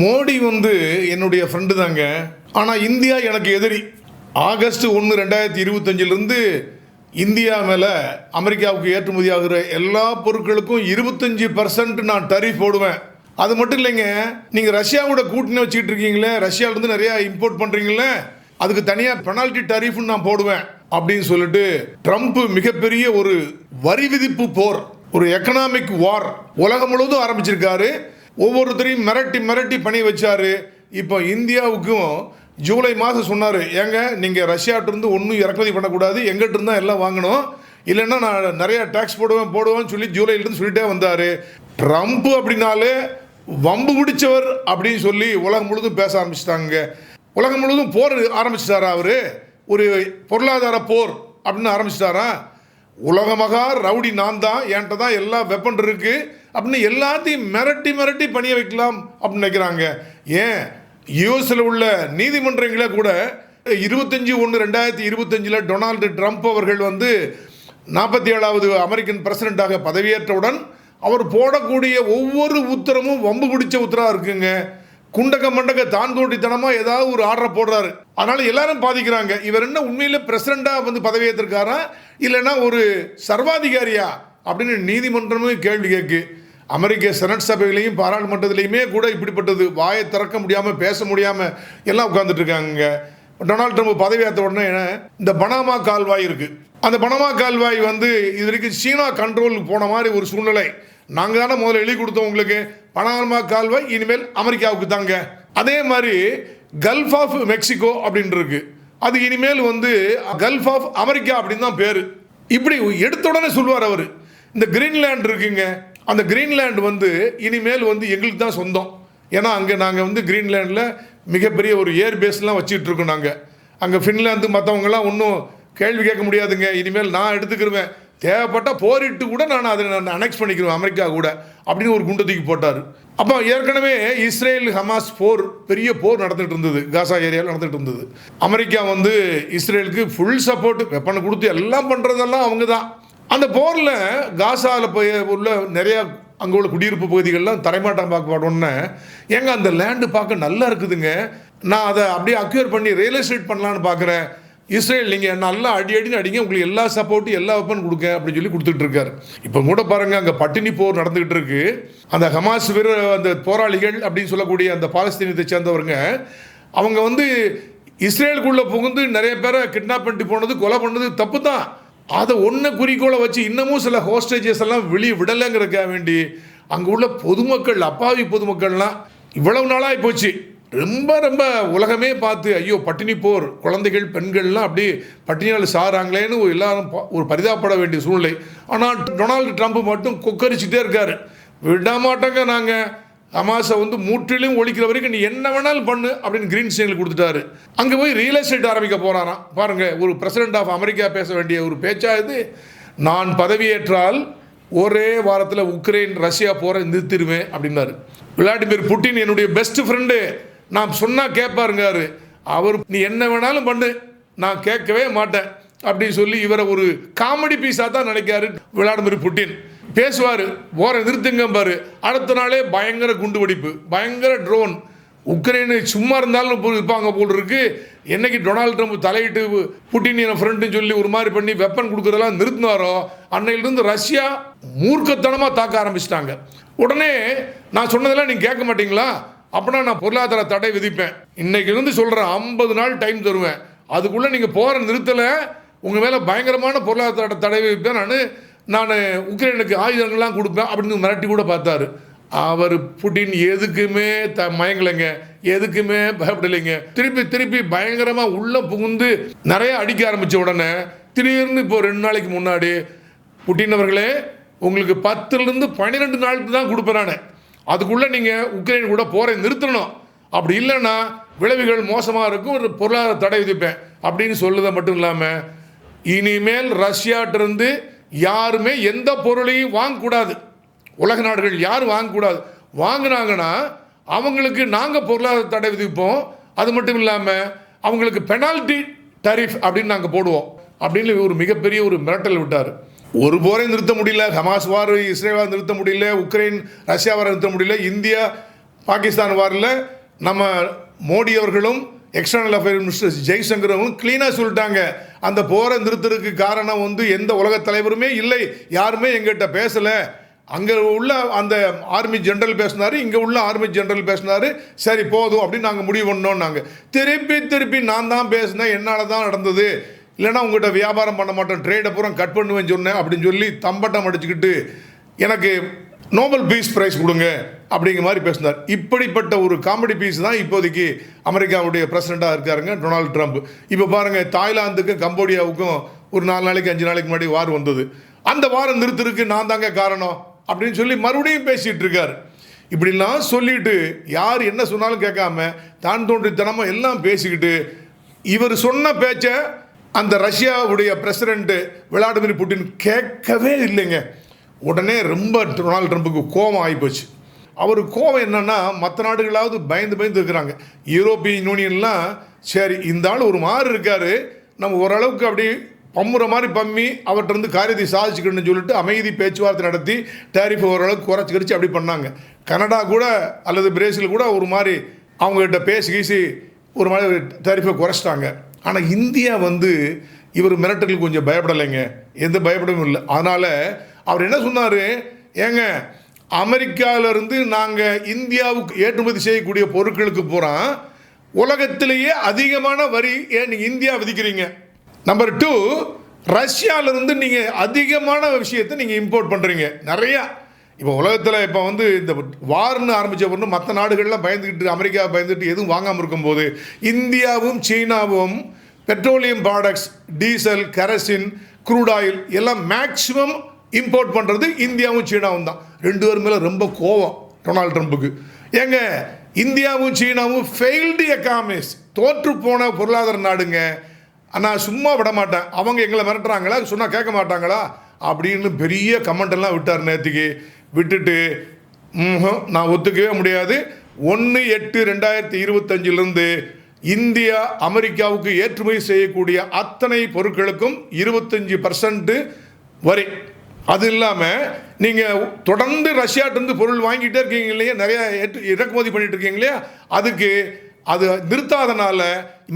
மோடி வந்து என்னுடைய ஃப்ரெண்டு தாங்க. ஆனால் இந்தியா எனக்கு எதிரி. ஆகஸ்ட் ஒன்று ரெண்டாயிரத்தி இருபத்தஞ்சிலிருந்து இந்தியா மேலே அமெரிக்காவுக்கு ஏற்றுமதி ஆகிற எல்லா பொருட்களுக்கும் இருபத்தஞ்சி பர்சன்ட் நான் டரிஃப் போடுவேன். அது மட்டும் இல்லைங்க நீங்கள் ரஷ்யாவோட கூட்டணி வச்சுக்கிட்டு இருக்கீங்களே ரஷ்யாவிலேருந்து நிறையா இம்போர்ட் பண்ணுறீங்களே அதுக்கு தனியாக பெனால்டி டரிஃப்னு நான் போடுவேன் அப்படின்னு சொல்லிட்டு ட்ரம்ப் மிகப்பெரிய ஒரு வரி விதிப்பு போர் ஒரு எக்கனாமிக் வார் உலகம் முழுவதும் ஆரம்பிச்சிருக்காரு. ஒவ்வொருத்தரையும் மிரட்டி மிரட்டி பண்ணி வச்சார். இப்போ இந்தியாவுக்கும் ஜூலை மாதம் சொன்னார் ஏங்க நீங்கள் ரஷ்யாட்டிருந்து ஒன்றும் இறக்குமதி பண்ணக்கூடாது. எங்கிட்ட இருந்தால் எல்லாம் வாங்கணும். இல்லைன்னா நான் நிறையா டேக்ஸ் போடுவேன் போடுவேன்னு சொல்லி ஜூலைலேருந்து சொல்லிட்டே வந்தார். ட்ரம்ப் அப்படின்னாலே வம்பு பிடிச்சவர் அப்படின்னு சொல்லி உலகம் முழுதும் பேச ஆரம்பிச்சிட்டாங்க. உலகம் முழுதும் போர் ஆரம்பிச்சிட்டாரா அவர்? ஒரு பொருளாதார போர் அப்படின்னு ஆரம்பிச்சிட்டாரா? உலகமகா ரவுடி நான் தான் என்கிட்ட தான் எல்லா வெப்பன் இருக்குது அப்படின்னு எல்லாத்தையும் மிரட்டி மிரட்டி பணிய வைக்கலாம் அப்படின்னு நினைக்கிறாங்க. ஏன்? யூஎஸ்ல உள்ள நீதிமன்றங்களே கூட இருபத்தஞ்சி ஒன்று ரெண்டாயிரத்தி இருபத்தஞ்சில் டொனால்டு ட்ரம்ப் அவர்கள் வந்து நாற்பத்தி ஏழாவது அமெரிக்கன் பிரசிடென்ட்டாக பதவியேற்றவுடன் அவர் போடக்கூடிய ஒவ்வொரு உத்தரமும் வம்பு பிடிச்ச உத்தரவாக இருக்குங்க. குண்டக மண்டக தான் தோண்டித்தனமாக ஏதாவது ஒரு ஆர்டரை போடுறாரு. அதனால எல்லாரும் பாதிக்கிறாங்க. இவர் என்ன உண்மையில் பிரசிடண்டாக வந்து பதவியேற்றிருக்காரா? இல்லைன்னா ஒரு சர்வாதிகாரியா? அப்படின்னு நீதிமன்றமே கேள்வி கேட்கு. அமெரிக்க செனட் சபையிலையும் பாராளுமன்றத்திலையுமே கூட இப்படிப்பட்டது. வாயை திறக்க முடியாமல் பேச முடியாமல் எல்லாம் உட்கார்ந்துட்டு இருக்காங்க டொனால்ட் ட்ரம்ப் பதவி ஏற்ற உடனே இந்த பனாமா கால்வாய் இருக்குது அந்த பனாமா கால்வாய் வந்து இது வரைக்கும் சீனா கண்ட்ரோலுக்கு போன மாதிரி ஒரு சூழ்நிலை. நாங்கள் தானே முதல்ல எழுதி கொடுத்தோம் உங்களுக்கு. பனாமா கால்வாய் இனிமேல் அமெரிக்காவுக்கு தாங்க அதே மாதிரி கல்ஃப் ஆஃப் மெக்சிகோ அப்படின்ட்டு இருக்கு. அது இனிமேல் வந்து கல்ஃப் ஆஃப் அமெரிக்கா அப்படின்னு தான் பேர். இப்படி எடுத்த உடனே சொல்லுவார் அவர். இந்த கிரீன்லேண்ட் இருக்குங்க. அந்த கிரீன்லேண்ட் வந்து இனிமேல் வந்து எங்களுக்கு தான் சொந்தம். ஏன்னா அங்கே நாங்கள் வந்து கிரீன்லேண்டில் மிகப்பெரிய ஒரு ஏர் பேஸ்லாம் வச்சுட்டு நாங்கள் அங்கே ஃபின்லாந்து மற்றவங்கலாம் ஒன்றும் கேள்வி கேட்க முடியாதுங்க. இனிமேல் நான் எடுத்துக்கிருவேன். தேவைப்பட்டால் போரிட்டு கூட நான் அதை நான் அனெக்ஸ் பண்ணிக்கிறேன் அமெரிக்கா கூட அப்படின்னு ஒரு குண்டு தூக்கி போட்டார். அப்போ ஏற்கனவே இஸ்ரேல் ஹமாஸ் போர் பெரிய போர் நடந்துகிட்டு இருந்தது. காசா ஏரியாவில் நடந்துகிட்டு இருந்தது. அமெரிக்கா வந்து இஸ்ரேலுக்கு ஃபுல் சப்போர்ட் வெப்பனை கொடுத்து எல்லாம் பண்ணுறதெல்லாம் அவங்க தான். அந்த போரில் காசாவில் போய் உள்ள நிறையா அங்கே உள்ள குடியிருப்பு பகுதிகள்லாம் தரைமாட்டம் பார்க்கப்படணுன்னு ஏங்க அந்த லேண்டு பார்க்க நல்லா இருக்குதுங்க. நான் அதை அப்படியே அக்யூர் பண்ணி ரியல் எஸ்டேட் பண்ணலான்னு பார்க்குறேன். இஸ்ரேல் நீங்கள் நல்லா அடி அடி அடிங்க. உங்களுக்கு எல்லா சப்போர்ட்டும் எல்லா வெப்பன் கொடுக்க அப்படின்னு சொல்லி கொடுத்துட்டு இருக்காரு. இப்போ கூட பாருங்க அங்கே பட்டினி போர் நடந்துகிட்டு இருக்கு. அந்த ஹமாஸ் வீர அந்த போராளிகள் அப்படின்னு சொல்லக்கூடிய அந்த பாலஸ்தீனத்தை சேர்ந்தவருங்க அவங்க வந்து இஸ்ரேலுக்குள்ளே புகுந்து நிறைய பேரை கிட்னாப் பண்ணிட்டு போனது கொலை பண்ணது தப்பு தான் அதை ஒன்றை குறிக்கோளை வச்சு இன்னமும் சில ஹோஸ்டேஜஸ் எல்லாம் வெளியே விடலைங்கிறக்க வேண்டி அங்கே உள்ள பொதுமக்கள் அப்பாவி பொதுமக்கள்லாம் இவ்வளவு நாளாக போச்சு. ரொம்ப ரொம்ப உலகமே பார்த்து ஐயோ பட்டினி போர் குழந்தைகள் பெண்கள்லாம் அப்படி பட்டினியால் சாராங்களேன்னு ஒரு எல்லாரும் ஒரு பரிதாபப்பட வேண்டிய சூழ்நிலை. ஆனால் டொனால்டு ட்ரம்ப் மட்டும் கொக்கரிச்சுட்டே இருக்காரு. விட மாட்டோங்க நாங்கள் அமாசை வந்து முற்றிலும் ஒழிக்கிற வரைக்கும் நீ என்ன வேணாலும் பண்ணு அப்படின்னு கிரீன் சிக்னல் கொடுத்துட்டாரு. அங்கே போய் ரியல் எஸ்டேட் ஆரம்பிக்க போகிறாராம் பாருங்க ஒரு பிரசிடென்ட் ஆஃப் அமெரிக்கா பேச வேண்டிய ஒரு பேச்சா இது. நான் பதவியேற்றால் ஒரே வாரத்தில் உக்ரைன் ரஷ்யா போகிற நிறுத்திடுவேன் அப்படின்னாரு. விளாடிமிர் புட்டின் என்னுடைய பெஸ்ட் ஃப்ரெண்டு நான் சொன்னால் கேட்பாருங்காரு அவர் நீ என்ன வேணாலும் பண்ணு. நான் கேட்கவே மாட்டேன். அப்படின்னு சொல்லி இவரை ஒரு காமெடி பீஸாக தான் நினைக்காரு விளாடிமிர் புட்டின். பேசுவார் போகிற நிறுத்துங்க பாரு. அடுத்த நாளே பயங்கர குண்டு வெடிப்பு பயங்கர ட்ரோன் உக்ரைனு சும்மா இருந்தாலும் இருப்பாங்க போல் இருக்கு. என்னைக்கு டொனால்டு ட்ரம்ப் தலையிட்டு புட்டின் என் ஃப்ரெண்டுன்னு சொல்லி ஒரு மாதிரி பண்ணி வெப்பன் கொடுக்குறதெல்லாம் நிறுத்தினாரோ அன்னையிலிருந்து ரஷ்யா மூர்க்கத்தனமாக தாக்க ஆரம்பிச்சிட்டாங்க. உடனே நான் சொன்னதெல்லாம் நீங்கள் கேட்க மாட்டீங்களா? அப்படின்னா நான் பொருளாதார தடை விதிப்பேன். இன்னைக்கு இருந்து சொல்கிறேன் ஐம்பது நாள் டைம் தருவேன். அதுக்குள்ளே நீங்கள் போகிற நிறுத்தலை உங்கள் மேலே பயங்கரமான பொருளாதார தடை விதிப்பேன் நான். நான் உக்ரைனுக்கு ஆயுதங்கள்லாம் கொடுப்பேன் அப்படின்னு மிரட்டி கூட பார்த்தாரு. அவர் புட்டின் எதுக்குமே த மயங்கலைங்க. எதுக்குமே பயப்படலைங்க. திருப்பி திருப்பி பயங்கரமாக உள்ளே புகுந்து நிறைய அடிக்க ஆரம்பித்த உடனே திடீர்னு இப்போ ரெண்டு நாளைக்கு முன்னாடி புட்டின் அவர்களே உங்களுக்கு பத்துலேருந்து பன்னிரெண்டு நாளுக்கு தான் கொடுப்பேன் அதுக்குள்ளே நீங்கள் உக்ரைன் கூட போரை நிறுத்தணும். அப்படி இல்லைன்னா விளைவுகள் மோசமாக இருக்கும் ஒரு பொருளாதார தடை விதிப்பேன் அப்படின்னு சொல்லுதை மட்டும் இல்லாமல் இனிமேல் ரஷ்யாட்டிருந்து யாருமே எந்த பொருளையும் வாங்கக்கூடாது. உலக நாடுகள் யாரும் வாங்கக்கூடாது. வாங்கினாங்கன்னா அவங்களுக்கு நாங்கள் பொருளாதார தடை விதிப்போம். அது மட்டும் இல்லாமல் அவங்களுக்கு பெனால்டி டரிஃப் அப்படின்னு நாங்கள் போடுவோம். அப்படின்னு ஒரு மிகப்பெரிய ஒரு மிரட்டல் விட்டார். ஒரு போரை நிறுத்த முடியல ஹமாஸ் வார் இஸ்ரேலாக நிறுத்த முடியல உக்ரைன் ரஷ்யாவை நிறுத்த முடியல இந்தியா பாகிஸ்தான் வாரில் நம்ம மோடி அவர்களும் எக்ஸ்டர்னல் அஃபேர் மினிஸ்டர் ஜெய்சங்கர் க்ளீனாக சொல்லிட்டாங்க. அந்த போரை நிறுத்துறதுக்கு காரணம் வந்து எந்த உலகத் தலைவருமே இல்லை. யாருமே எங்கிட்ட பேசலை. அங்கே உள்ள அந்த ஆர்மி ஜென்ரல் பேசினாரு இங்கே உள்ள ஆர்மி ஜென்ரல் பேசினாரு. சரி போதும் அப்படின்னு நாங்கள் முடிவு பண்ணோம் நாங்கள் திருப்பி திருப்பி நான் தான் பேசினேன். என்னால் தான் நடந்தது. இல்லைன்னா உங்கள்கிட்ட வியாபாரம் பண்ண மாட்டேன். ட்ரேடை பூரா கட் பண்ணுவேன்னு சொன்னேன் அப்படின்னு சொல்லி தம்பட்டம் அடிச்சுக்கிட்டு எனக்கு நோபல் பீஸ் ப்ரைஸ் கொடுங்க. அப்படிங்கிற மாதிரி பேசினார். இப்படிப்பட்ட ஒரு காமெடி பீஸ் தான் இப்போதைக்கு அமெரிக்காவுடைய பிரசிடெண்ட்டாக இருக்காருங்க டொனால்டு ட்ரம்ப். இப்போ பாருங்கள் தாய்லாந்துக்கும் கம்போடியாவுக்கும் ஒரு நாலு நாளைக்கு அஞ்சு நாளைக்கு முன்னாடி வார் வந்தது. அந்த வாரம் நிறுத்திருக்கு நான் தாங்க காரணம் அப்படின்னு சொல்லி மறுபடியும் பேசிகிட்டு இருக்கார். இப்படிலாம் சொல்லிட்டு யார் என்ன சொன்னாலும் கேட்காம தான் தோன்றித்தனமாக எல்லாம் பேசிக்கிட்டு இவர் சொன்ன பேச்சை அந்த ரஷ்யாவுடைய பிரசிடென்ட் விளாடிமிர் புட்டின் கேட்கவே இல்லைங்க. உடனே ரொம்ப டொனால்டு ட்ரம்ப்புக்கு கோபம் ஆகிப்போச்சு. அவர் கோவம் என்னன்னா மற்ற நாடுகளாவது பயந்து பயந்து இருக்கிறாங்க. யூரோப்பியன் யூனியன்லாம் சரி இந்த ஆள் ஒரு மாதிரி இருக்காரு. நம்ம ஓரளவுக்கு அப்படி பம்முற மாதிரி பம்மி அவர்கிட்ட இருந்து காரியத்தை சாதிச்சுக்கணும்னு சொல்லிட்டு அமைதி பேச்சுவார்த்தை நடத்தி டேரிஃப் ஓரளவுக்கு குறைச்சி கரிச்சு அப்படி பண்ணாங்க. கனடா கூட அல்லது பிரேசில் கூட ஒரு மாதிரி அவங்ககிட்ட பேசி கீசி ஒரு மாதிரி டேரிஃபை குறைச்சிட்டாங்க. ஆனால் இந்தியா வந்து இவர் மிரட்டலுக்கு கொஞ்சம் பயப்படலைங்க. எந்த பயப்படவும் இல்லை. அதனால் அவர் என்ன சொன்னார்? ஏங்க அமெரிக்காவிலிருந்து நாங்கள் இந்தியாவுக்கு ஏற்றுமதி செய்யக்கூடிய பொருட்களுக்கு போகிறோம் உலகத்திலேயே அதிகமான வரி ஏன் நீங்கள் இந்தியா விதிக்கிறீங்க? நம்பர் டூ ரஷ்யாவிலிருந்து நீங்கள் அதிகமான விஷயத்தை நீங்கள் இம்போர்ட் பண்ணுறீங்க நிறையா. இப்போ உலகத்தில் இப்போ வந்து இந்த வார்னு ஆரம்பித்த பொண்ணு மற்ற நாடுகள்லாம் பயந்துக்கிட்டு அமெரிக்கா பயந்துட்டு எதுவும் வாங்காமல் இருக்கும்போது இந்தியாவும் சீனாவும் petroleum products diesel kerosene crude oil எல்லாம் மேக்ஸிமம் இம்போர்ட் பண்ணுறது இந்தியாவும் சீனாவும் தான். ரெண்டு பேர் மேலே ரொம்ப கோவம் டொனால்ட் ட்ரம்ப்புக்கு ஏங்க இந்தியாவும் சீனாவும் ஃபெயில்டு எக்கானமிஸ் தோற்று போன பொருளாதார நாடுங்க. நான் சும்மா விட மாட்டேன். அவங்க எங்களை மிரட்டுறாங்களா? சொன்னால் கேட்க மாட்டாங்களா? அப்படின்னு பெரிய கமெண்டெல்லாம் விட்டார் நேற்றுக்கு விட்டுட்டு ம்ஹும், நான் ஒத்துக்கவே முடியாது. ஒன்று எட்டு ரெண்டாயிரத்தி இருபத்தஞ்சிலிருந்து இந்தியா அமெரிக்காவுக்கு ஏற்றுமதி செய்யக்கூடிய அத்தனை பொருட்களுக்கும் இருபத்தஞ்சி பர்சன்ட்டு வரை. அது இல்லாமல் நீங்கள் தொடர்ந்து ரஷ்யாட்டிருந்து பொருள் வாங்கிட்டே இருக்கீங்க இல்லையா? நிறையா ஏற்று இறக்குமதி பண்ணிட்டு இருக்கீங்க இல்லையா? அதுக்கு அது நிறுத்தாதனால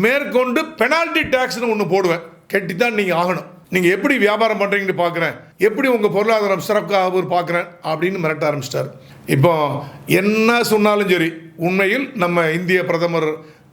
மேற்கொண்டு பெனால்டி டேக்ஸ்னு ஒன்று போடுவேன். கட்டி தான் நீங்கள் ஆகணும். நீங்கள் எப்படி வியாபாரம் பண்ணுறீங்கன்னு பார்க்குறேன் எப்படி உங்கள் பொருளாதாரம் சிறப்பாக பார்க்குறேன் அப்படின்னு மிரட்ட ஆரம்பிச்சிட்டார். இப்போ என்ன சொன்னாலும் சரி உண்மையில் நம்ம இந்திய பிரதமர்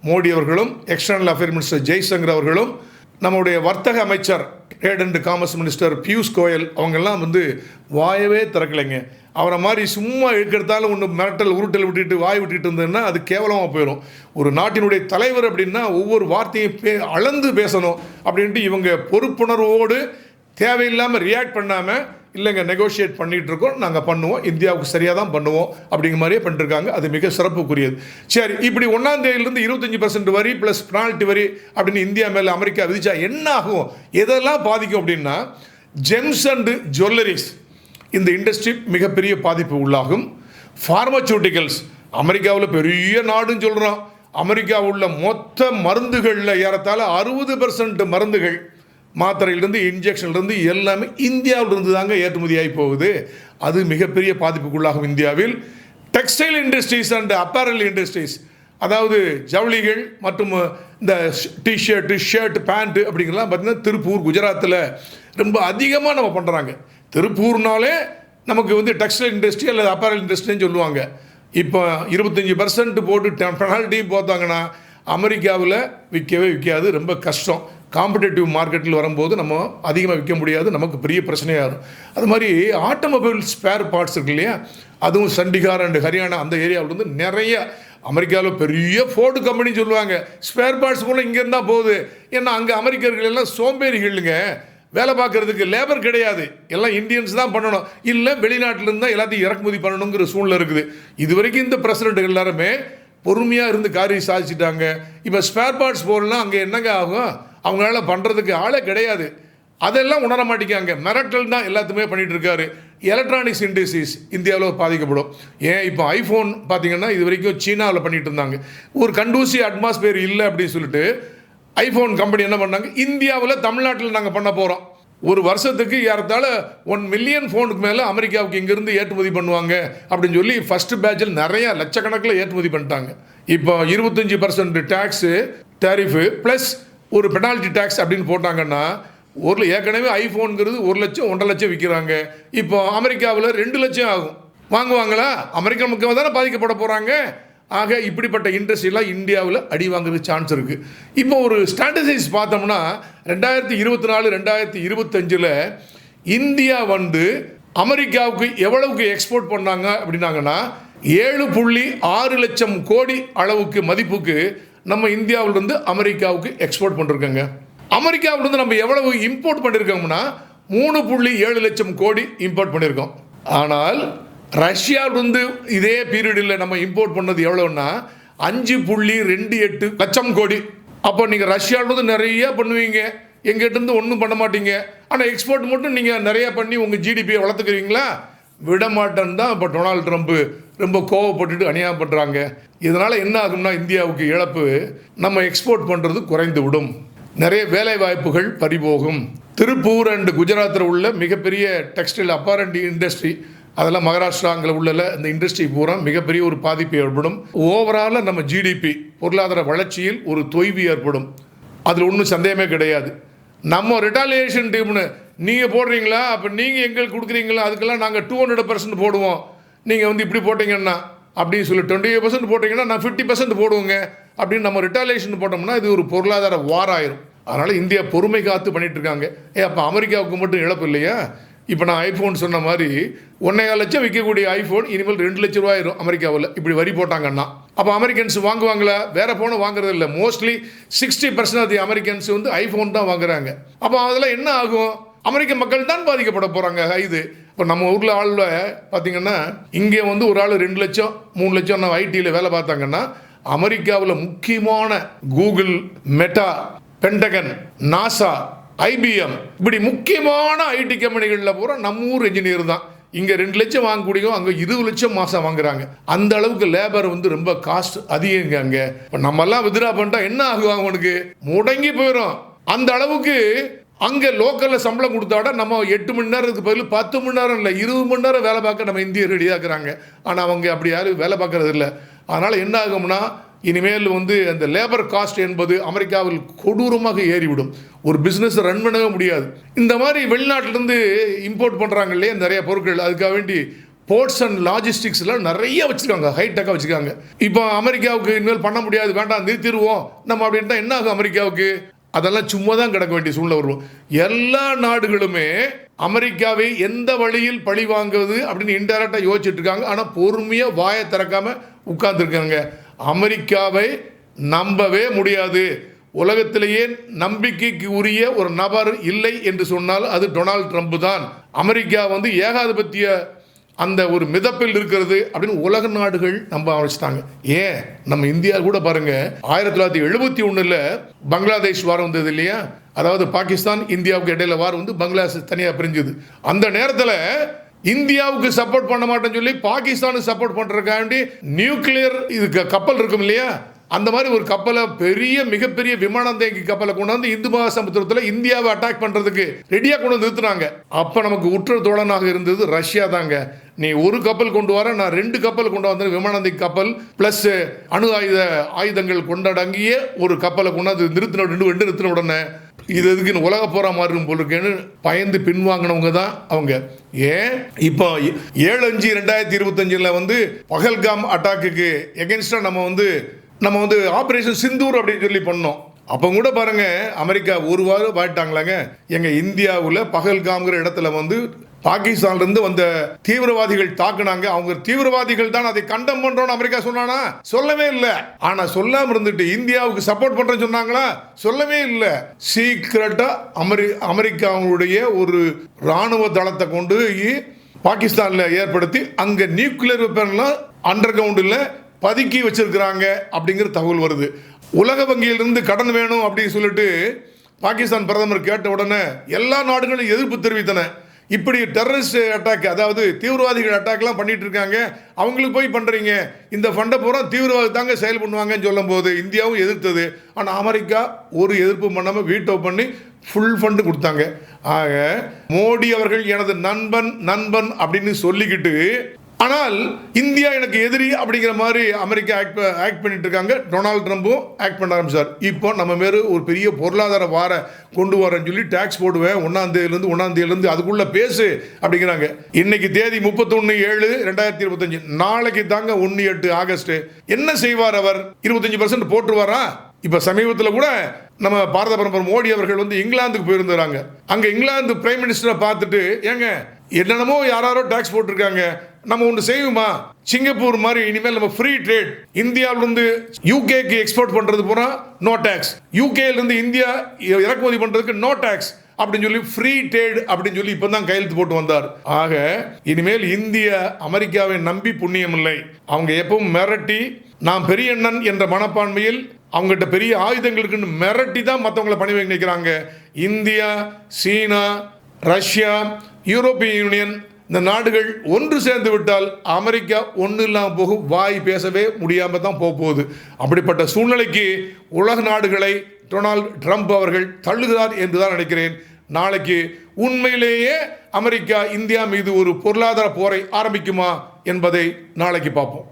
மோடி அவர்களும் எக்ஸ்டர்னல் அஃபேர் மினிஸ்டர் ஜெய்சங்கர் அவர்களும் நம்முடைய வர்த்தக அமைச்சர் trade and commerce minister Piyush Goyal அவங்கெல்லாம் வந்து வாயவே திறக்கலைங்க. அவரை மாதிரி சும்மா இருக்கிறதால ஒன்று மிரட்டல் உருட்டல் விட்டுட்டு வாய் விட்டுட்டு இருந்ததுன்னா அது கேவலமாக போயிடும் ஒரு நாட்டினுடைய தலைவர் அப்படின்னா ஒவ்வொரு வார்த்தையும் பே அளந்து பேசணும் அப்படின்ட்டு இவங்க பொறுப்புணர்வோடு தேவையில்லாமல் ரியாக்ட் பண்ணாமல் இல்லைங்க நெகோஷியேட் பண்ணிகிட்டு இருக்கோம் நாங்கள் பண்ணுவோம் இந்தியாவுக்கு சரியாக தான் பண்ணுவோம் அப்படிங்கிற மாதிரியே பண்ணிருக்காங்க. அது மிக சிறப்புக்குரியது. சரி இப்படி ஒன்றாம் தேதியிலிருந்து இருபத்தஞ்சி பர்சன்ட் வரி ப்ளஸ் பெனால்ட்டி வரி அப்படின்னு இந்தியா மேலே அமெரிக்கா விதிச்சா என்ன ஆகும்? எதெல்லாம் பாதிக்கும் அப்படின்னா ஜெம்ஸ் அண்டு ஜுவல்லரிஸ் இந்த இண்டஸ்ட்ரி மிகப்பெரிய பாதிப்பு உள்ளாகும். ஃபார்மசூட்டிக்கல்ஸ் அமெரிக்காவில் பெரிய நாடுன்னு சொல்கிறோம் அமெரிக்கா உள்ள மொத்த மருந்துகளில் ஏறத்தாழ அறுபது பர்சன்ட் மருந்துகள் மாத்திரையிலிருந்து இன்ஜெக்ஷன்லேருந்து எல்லாமே இந்தியாவிலிருந்து தாங்க ஏற்றுமதி ஆகி போகுது. அது மிகப்பெரிய பாதிப்புக்குள்ளாகும் இந்தியாவில். Textile industries and apparel industries அதாவது ஜவுளிகள் மற்றும் இந்த டிஷர்ட்டு ஷர்ட் பேண்ட்டு அப்படிங்கிறலாம் பார்த்திங்கன்னா திருப்பூர் குஜராத்தில் ரொம்ப அதிகமாக நம்ம பண்ணுறாங்க திருப்பூர்னாலே நமக்கு வந்து டெக்ஸ்டைல் இண்டஸ்ட்ரி அல்லது அப்பேரல் இண்டஸ்ட்ரின்னு சொல்லுவாங்க. இப்போ இருபத்தஞ்சி பர்சன்ட் போட்டு பெனால்ட்டியும் போத்தாங்கன்னா அமெரிக்காவில் விற்கவே விற்காது ரொம்ப கஷ்டம். காம்படேட்டிவ் மார்க்கெட்டில் வரும்போது நம்ம அதிகமாக விற்க முடியாது நமக்கு பெரிய பிரச்சனையாகும் அது மாதிரி ஆட்டோமொபைல் ஸ்பேர் பார்ட்ஸ் இருக்கு இல்லையா? அதுவும் சண்டிகார் அண்ட் ஹரியானா அந்த ஏரியாவில் நிறைய அமெரிக்காவில் பெரிய ஃபோர்டு கம்பெனி சொல்லுவாங்க. ஸ்பேர் பார்ட்ஸ் கூட இங்கே இருந்தால் போகுது. ஏன்னா அங்கே அமெரிக்கர்கள் எல்லாம் சோம்பேறிகள்ங்க. வேலை பார்க்கறதுக்கு லேபர் கிடையாது. எல்லாம் இந்தியன்ஸ் தான் பண்ணணும். இல்லை வெளிநாட்டிலேருந்து தான் எல்லாத்தையும் இறக்குமதி பண்ணணுங்கிற சூழ்நிலை இருக்குது. இது வரைக்கும் இந்த பிரசிடென்ட் எல்லாருமே பொறுமையாக இருந்து காரியம் சாதிச்சிட்டாங்க. இப்போ ஸ்பேர் பார்ட்ஸ் போகலாம் அங்கே என்னங்க ஆகும்? அவங்களால பண்ணுறதுக்கு ஆளே கிடையாது. அதெல்லாம் உணர மாட்டேங்காங்க மிரட்டல் தான் எல்லாத்துமே பண்ணிட்டு இருக்காரு எலக்ட்ரானிக்ஸ் இண்டஸ்ட்ரீஸ் இந்தியாவில் பாதிக்கப்படும். ஏன் இப்போ ஐஃபோன் பார்த்தீங்கன்னா இது வரைக்கும் சீனாவில் பண்ணிட்டு இருந்தாங்க ஒரு கண்டூசி அட்மாஸ்பியர் இல்லை அப்படின்னு சொல்லிட்டு ஐஃபோன் கம்பெனி என்ன பண்ணாங்க? இந்தியாவில் தமிழ்நாட்டில் நாங்கள் பண்ண போகிறோம் ஒரு வருஷத்துக்கு ஏறத்தாழ ஒன் மில்லியன் ஃபோனுக்கு மேலே அமெரிக்காவுக்கு இங்கேருந்து ஏற்றுமதி பண்ணுவாங்க அப்படின்னு சொல்லி ஃபஸ்ட்டு பேட்சில் நிறையா லட்சக்கணக்கில் ஏற்றுமதி பண்ணிட்டாங்க. இப்போ இருபத்தஞ்சி பர்சன்ட் டேக்ஸு டேரிஃபு ப்ளஸ் ஒரு பெனால்ட்டி டேக்ஸ் அப்படின்னு போட்டாங்கன்னா ஒரு ஏற்கனவே ஐஃபோனுங்கிறது ஒரு லட்சம் ஒன்றரை லட்சம் விற்கிறாங்க இப்போ அமெரிக்காவில் ரெண்டு லட்சம் ஆகும். வாங்குவாங்களா? அமெரிக்க மக்கள் தானே பாதிக்கப்பட போகிறாங்க ஆக இப்படிப்பட்ட இண்டஸ்ட்ரியெலாம் இந்தியாவில் அடி வாங்குறதுக்கு சான்ஸ் இருக்குது இப்போ ஒரு ஸ்ட்ராட்டஜைஸ் பார்த்தோம்னா ரெண்டாயிரத்தி இருபத்தி நாலு ரெண்டாயிரத்தி இருபத்தஞ்சில் இந்தியா வந்து அமெரிக்காவுக்கு எவ்வளவுக்கு எக்ஸ்போர்ட் பண்ணாங்க அப்படின்னாங்கன்னா ஏழு புள்ளி ஆறு லட்சம் கோடி அளவுக்கு மதிப்புக்கு நம்ம இந்தியாவிலிருந்து அமெரிக்காவுக்கு எக்ஸ்போர்ட் பண்ணிருக்கோங்க. அமெரிக்காவிலிருந்து நம்ம எவ்வளவு இம்போர்ட் பண்ணியிருக்கோம்னா மூணு புள்ளி ஏழு லட்சம் கோடி இம்போர்ட் பண்ணியிருக்கோம் ஆனால் ரஷ்யாவிலிருந்து இதே பீரியடில் நம்ம இம்போர்ட் பண்ணது எவ்வளோன்னா அஞ்சு புள்ளி ரெண்டு எட்டு லட்சம் கோடி. அப்போ நீங்கள் ரஷ்யாவிலிருந்து நிறைய பண்ணுவீங்க. எங்கிட்டேருந்து ஒன்றும் பண்ண மாட்டீங்க. ஆனால் எக்ஸ்போர்ட் மட்டும் நீங்கள் நிறையா பண்ணி உங்கள் ஜிடிபியை வளர்த்துக்கிறீங்களா? விட மாட்டேன்னு தான் இப்போ டொனால்டு ட்ரம்ப் ரொம்ப கோவப்பட்டுட்டு அநியாயம் பண்ணுறாங்க இதனால் என்ன ஆகும்னா இந்தியாவுக்கு இழப்பு நம்ம எக்ஸ்போர்ட் பண்ணுறது குறைந்து விடும். நிறைய வேலை வாய்ப்புகள் பறிபோகும். திருப்பூர் அண்டு குஜராத்தில் உள்ள மிகப்பெரிய டெக்ஸ்டைல் அப்பாரண்ட் இண்டஸ்ட்ரி அதெல்லாம் மகாராஷ்டிராங்கில் உள்ள இந்த இண்டஸ்ட்ரி பூரா மிகப்பெரிய ஒரு பாதிப்பு ஏற்படும். ஓவராலாக நம்ம ஜிடிபி பொருளாதார வளர்ச்சியில் ஒரு தொய்வு ஏற்படும். அதில் ஒன்றும் சந்தேகமே கிடையாது. நம்ம ரிட்டாலியேஷன் டீம்னு நீங்கள் போடுறீங்களா? அப்போ நீங்கள் எங்களுக்கு கொடுக்குறீங்களா? அதுக்கெல்லாம் நாங்கள் டூ ஹண்ட்ரட் பர்சன்ட் போடுவோம். நீங்கள் வந்து இப்படி போட்டிங்கன்னா அப்படின்னு சொல்லி டுவெண்ட்டி பர்சன்ட் போட்டிங்கன்னா நான் ஃபிஃப்டி பர்சன்ட் போடுவோங்க. அப்படின்னு நம்ம ரிட்டாலியேஷன் போட்டோம்னா இது ஒரு பொருளாதார வார் ஆயிரும். அதனால் இந்தியா பொறுமை காத்து பண்ணிட்டு இருக்காங்க ஏ அப்போ அமெரிக்காவுக்கு மட்டும் இழப்பு இல்லையா? இப்போ நான் ஐஃபோன் சொன்ன மாதிரி ஒன்றேகால் லட்சம் விற்கக்கூடிய ஐஃபோன் இனிமேல் ரெண்டு லட்ச ரூபாயிரும் அமெரிக்காவில். இப்படி வரி போட்டாங்கன்னா. அப்போ அமெரிக்கன்ஸ் வாங்குவாங்களா? வேறு ஃபோனை வாங்குறது இல்லை. Mostly sixty percent of the Americans வந்து ஐஃபோன் தான் வாங்குறாங்க. அப்போ அதெல்லாம் என்ன ஆகும்? அமெரிக்க மக்கள் தான் பாதிக்கப்பட போகிறாங்க இது இப்போ நம்ம ஊரில் ஆளில் பார்த்தீங்கன்னா இங்கே வந்து ஒரு ஆள் ரெண்டு லட்சம் மூணு லட்சம் நம்ம ஐடியில் வேலை பார்த்தாங்கன்னா அமெரிக்காவில் முக்கியமான Google Meta Pentagon NASA IBM இப்படி முக்கியமான ஐடி கம்பெனிகளில் பூரா நம்ம ஊர் இன்ஜினியர் தான். இங்கே ரெண்டு லட்சம் வாங்கக்கூடியவங்க அங்கே இருபது லட்சம் மாதம் வாங்குறாங்க. அந்த அளவுக்கு லேபர் வந்து ரொம்ப காஸ்ட் அதிகங்க அங்கே. இப்போ நம்மெல்லாம் வித்ரா பண்ணிட்டா என்ன ஆகும் அவனுக்கு? முடங்கி போயிடும் அந்த அளவுக்கு அங்கே லோக்கலில் சம்பளம் கொடுத்தாட நம்ம எட்டு மணி நேரத்துக்கு பதில் பத்து மணி நேரம் இல்லை இருபது மணி நேரம் வேலை பார்க்க நம்ம இந்தியர் ரெடியாக்குறாங்க ஆனால் அவங்க அப்படி யாரும் வேலை பார்க்கறது இல்லை. அதனால் என்ன ஆகும்னா இனிமேல் வந்து அந்த லேபர் காஸ்ட் என்பது அமெரிக்காவில் கொடூரமாக ஏறிவிடும். ஒரு பிஸ்னஸ் ரன் பண்ணவே முடியாது. இந்த மாதிரி வெளிநாட்டிலேருந்து இம்போர்ட் பண்ணுறாங்க இல்லையா நிறைய பொருட்கள். அதுக்காக வேண்டி போர்ட்ஸ் அண்ட் லாஜிஸ்டிக்ஸ்லாம் நிறைய வச்சுருக்காங்க. ஹைடெக்காக வச்சுருக்காங்க. இப்போ அமெரிக்காவுக்கு இனிமேல் பண்ண முடியாது வேண்டாம் நிறுத்திடுவோம். நம்ம அப்படின்ட்டா என்ன ஆகும் அமெரிக்காவுக்கு? அதெல்லாம் சும்மா தான் கிடக்க வேண்டிய சூழ்நிலை வரும்? எல்லா நாடுகளுமே அமெரிக்காவை எந்த வழியில் பழி வாங்குவது அப்படின்னு இன்டெரக்டாக யோசிச்சுட்டு இருக்காங்க ஆனால் பொறுமையாக வாயை திறக்காம உட்கார்ந்துருக்காங்க. அமெரிக்காவை நம்பவே முடியாது. உலகத்திலேயே நம்பிக்கைக்கு உரிய ஒரு நபர் இல்லை என்று சொன்னால் அது டொனால்ட் ட்ரம்ப் தான். அமெரிக்கா வந்து ஏகாதிபத்திய அந்த ஒரு மிதப்பில் இருக்கிறது அப்படின்னு உலக நாடுகள் நம்ப ஆரம்பிச்சிட்டாங்க. ஏன்? நம்ம இந்தியா கூட பாருங்க ஆயிரத்தி தொள்ளாயிரத்தி எழுபத்தி ஒன்றில் பங்களாதேஷ் வாரம் வந்தது இல்லையா? அதாவது பாகிஸ்தான் இந்தியாவுக்கு இடையில வாரம் வந்து பங்களாதேஷ் தனியாக பிரிஞ்சுது. அந்த நேரத்தில் இந்தியாவுக்கு சப்போர்ட் பண்ண மாட்டேன்னு சொல்லி பாகிஸ்தானுக்கு சப்போர்ட் பண்ணுறதுக்காண்டி நியூக்ளியர் இது கப்பல் இருக்கும் இல்லையா? அந்த மாதிரி ஒரு கப்பலை பெரிய மிகப்பெரிய விமானம் தேங்கி கப்பலை கொண்டு வந்து இந்து மகாசமுத்திரத்தில் இந்தியாவை அட்டாக் பண்ணுறதுக்கு ரெடியாக கொண்டு வந்து நிறுத்துனாங்க. அப்போ நமக்கு உற்ற தோழனாக இருந்தது ரஷ்யா தாங்க. நீ ஒரு கப்பல் கொண்டு வர நான் ரெண்டு கப்பல் கொண்டு வந்தேன். விமானந்தி கப்பல் ப்ளஸ் அணு ஆயுத ஆயுதங்கள் கொண்டடங்கிய ஒரு கப்பலை கொண்டாந்து நிறுத்தின ரெண்டு ரெண்டு நிறுத்தின உடனே இது எதுக்குன்னு உலக போற மாதிரி இருக்கும் போல இருக்கேன்னு பயந்து பின்வாங்கினவங்க தான் அவங்க. ஏன்? இப்போ ஏழு அஞ்சு ரெண்டாயிரத்தி இருபத்தஞ்சில் வந்து பகல்காம் அட்டாக்குக்கு எகென்ஸ்டாக நம்ம வந்து நம்ம வந்து ஆப்ரேஷன் சிந்தூர் அப்படின்னு சொல்லி பண்ணோம். அப்போ கூட பாருங்க அமெரிக்கா ஒரு வாரம் பாட்டாங்களாங்க எங்க இந்தியாவில் பகல்காம்ங்கிற இடத்துல வந்து பாகிஸ்தான்ல இருந்து வந்த தீவிரவாதிகள் தாக்குனாங்க. அவங்க தீவிரவாதிகள் தான் அதை கண்டம் பண்றோம்னு அமெரிக்கா சொன்னானா? சொல்லவே இல்லை. ஆனா சொல்லாம இருந்துட்டு இந்தியாவுக்கு சப்போர்ட் பண்றேன்னு சொன்னாங்களா? சொல்லவே இல்லை. சீக்கிரட்டா அமெரி அமெரிக்காவுடைய ஒரு ராணுவ தளத்தை கொண்டு போய் பாகிஸ்தான்ல ஏற்படுத்தி அங்க நியூக்ளியர் வெப்பன்லாம் அண்டர் கிரவுண்டில் பதுக்கி வச்சிருக்கிறாங்க அப்படிங்கிற தகவல் வருது. உலக வங்கியிலிருந்து கடன் வேணும் அப்படின்னு சொல்லிட்டு பாகிஸ்தான் பிரதமர் கேட்ட உடனே எல்லா நாடுகளும் எதிர்ப்பு தெரிவித்தன. இப்படி டெரரிஸ்ட் அட்டாக் அதாவது தீவிரவாதிகள் அட்டாக்லாம் பண்ணிட்டு இருக்காங்க. அவங்களுக்கு போய் பண்ணுறீங்க இந்த ஃபண்டை பூரா தீவிரவாதி தாங்க செயல் பண்ணுவாங்கன்னு சொல்லும்போது இந்தியாவும் எதிர்த்தது. ஆனால் அமெரிக்கா ஒரு எதிர்ப்பு பண்ணாமல் வீட்டோ பண்ணி ஃபுல் ஃபண்டு கொடுத்தாங்க. ஆக மோடி அவர்கள் எனது நண்பன் நண்பன் அப்படின்னு சொல்லிக்கிட்டு ஆனால் இந்தியா எனக்கு எதிரி அப்படிங்கிற மாதிரி அமெரிக்கா ஆக்ட் ஆக்ட் பண்ணிட்டு இருக்காங்க டொனால்ட் ட்ரம்ப்பும் ஆக்ட் பண்ண ஆரம்பிச்சார். இப்போ நம்ம மேலே ஒரு பெரிய பொருளாதார வார கொண்டு வரேன்னு சொல்லி டேக்ஸ் போடுவேன். ஒன்றாம் தேதியிலேருந்து ஒன்றாம் தேதியிலேருந்து அதுக்குள்ள பேசு அப்படிங்கிறாங்க. இன்னைக்கு தேதி முப்பத்தொன்று ஏழு ரெண்டாயிரத்தி இருபத்தஞ்சு. நாளைக்கு தாங்க ஒன்று எட்டு ஆகஸ்ட் என்ன செய்வார் அவர்? இருபத்தஞ்சு பர்சன்ட் போட்டுருவாரா? இப்போ சமீபத்தில் கூட நம்ம பாரத பிரதமர் மோடி அவர்கள் வந்து இங்கிலாந்துக்கு போயிருந்தாங்க அங்கே இங்கிலாந்து பிரைம் மினிஸ்டரை பார்த்துட்டு ஏங்க என்னென்னமோ யாராரோ டேக்ஸ் போட்டிருக்காங்க. நம்ம ஒன்று செய்வோமா? சிங்கப்பூர் மாதிரி இனிமேல் நம்ம ஃப்ரீ ட்ரேட் இந்தியாவிலிருந்து யூகேக்கு எக்ஸ்போர்ட் பண்ணுறது பூரா நோ டேக்ஸ் யூகேலேருந்து இந்தியா இறக்குமதி பண்ணுறதுக்கு நோ டேக்ஸ் அப்படின்னு சொல்லி ஃப்ரீ ட்ரேட் அப்படின்னு சொல்லி இப்போ தான் கையெழுத்து போட்டு வந்தார். ஆக இனிமேல் இந்திய அமெரிக்காவை நம்பி புண்ணியம் இல்லை அவங்க எப்பவும் மிரட்டி நான் பெரிய அண்ணன் என்ற மனப்பான்மையில் அவங்ககிட்ட பெரிய ஆயுதங்கள் இருக்குன்னு மிரட்டி தான் மற்றவங்கள பணி வைக்க நிற்கிறாங்க இந்தியா சீனா ரஷ்யா யூரோப்பிய யூனியன் இந்த நாடுகள் ஒன்று சேர்ந்து விட்டால் அமெரிக்கா ஒன்றும் இல்லாமல் போகும். வாய் பேசவே முடியாமல் தான் போக போகுது. அப்படிப்பட்ட சூழ்நிலைக்கு உலக நாடுகளை டொனால்ட் ட்ரம்ப் அவர்கள் தள்ளுகிறார் என்று தான் நினைக்கிறேன். நாளைக்கு உண்மையிலேயே அமெரிக்கா இந்தியா மீது ஒரு பொருளாதார போரை ஆரம்பிக்குமா என்பதை நாளைக்கு பார்ப்போம்.